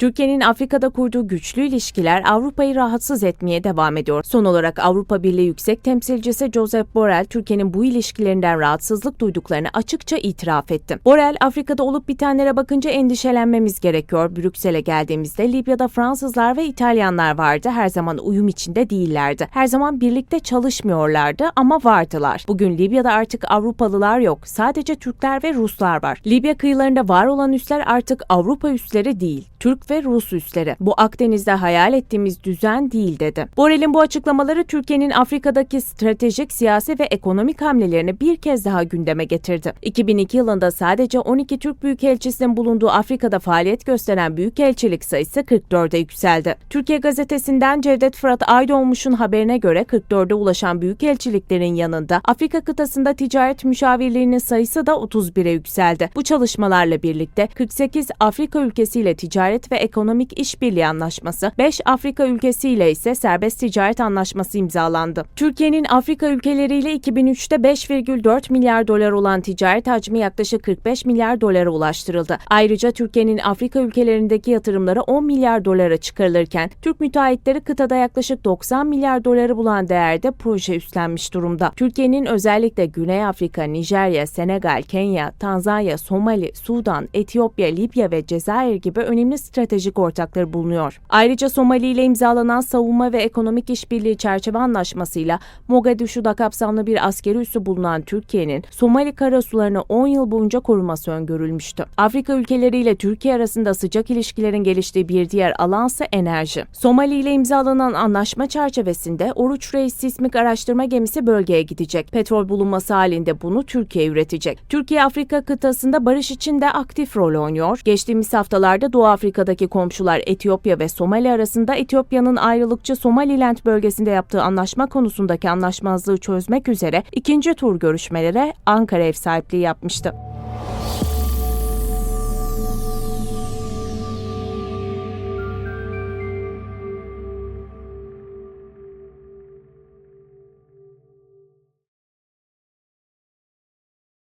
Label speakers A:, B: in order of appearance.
A: Türkiye'nin Afrika'da kurduğu güçlü ilişkiler Avrupa'yı rahatsız etmeye devam ediyor. Son olarak Avrupa Birliği Yüksek Temsilcisi Josep Borrell, Türkiye'nin bu ilişkilerinden rahatsızlık duyduklarını açıkça itiraf etti. Borrell, Afrika'da olup bitenlere bakınca endişelenmemiz gerekiyor. Brüksel'e geldiğimizde Libya'da Fransızlar ve İtalyanlar vardı. Her zaman uyum içinde değillerdi. Her zaman birlikte çalışmıyorlardı ama vardılar. Bugün Libya'da artık Avrupalılar yok. Sadece Türkler ve Ruslar var. Libya kıyılarında var olan üsler artık Avrupa üsleri değil. Türk ve Rus üsleri. Bu Akdeniz'de hayal ettiğimiz düzen değil dedi. Borrell'in bu açıklamaları Türkiye'nin Afrika'daki stratejik, siyasi ve ekonomik hamlelerini bir kez daha gündeme getirdi. 2002 yılında sadece 12 Türk Büyükelçisi'nin bulunduğu Afrika'da faaliyet gösteren büyükelçilik sayısı 44'e yükseldi. Türkiye gazetesinden Cevdet Fırat Aydoğmuş'un haberine göre 44'e ulaşan büyükelçiliklerin yanında Afrika kıtasında ticaret müşavirliğinin sayısı da 31'e yükseldi. Bu çalışmalarla birlikte 48 Afrika ülkesiyle ticaret ve ekonomik işbirliği anlaşması, 5 Afrika ülkesiyle ise serbest ticaret anlaşması imzalandı. Türkiye'nin Afrika ülkeleriyle 2003'te 5,4 milyar dolar olan ticaret hacmi yaklaşık 45 milyar dolara ulaştırıldı. Ayrıca Türkiye'nin Afrika ülkelerindeki yatırımları 10 milyar dolara çıkarılırken Türk müteahhitleri kıtada yaklaşık 90 milyar doları bulan değerde proje üstlenmiş durumda. Türkiye'nin özellikle Güney Afrika, Nijerya, Senegal, Kenya, Tanzanya, Somali, Sudan, Etiyopya, Libya ve Cezayir gibi önemli stratejik ortakları bulunuyor. Ayrıca Somali ile imzalanan savunma ve ekonomik işbirliği çerçeve anlaşmasıyla Mogadishu'da kapsamlı bir askeri üssü bulunan Türkiye'nin Somali karasularını 10 yıl boyunca koruması öngörülmüştü. Afrika ülkeleriyle Türkiye arasında sıcak ilişkilerin geliştiği bir diğer alansa enerji. Somali ile imzalanan anlaşma çerçevesinde Oruç Reis sismik araştırma gemisi bölgeye gidecek. Petrol bulunması halinde bunu Türkiye üretecek. Türkiye Afrika kıtasında barış için de aktif rol oynuyor. Geçtiğimiz haftalarda Doğu Afrika'daki komşular Etiyopya ve Somali arasında Etiyopya'nın ayrılıkçı Somaliland bölgesinde yaptığı anlaşma konusundaki anlaşmazlığı çözmek üzere ikinci tur görüşmelere Ankara ev sahipliği yapmıştı.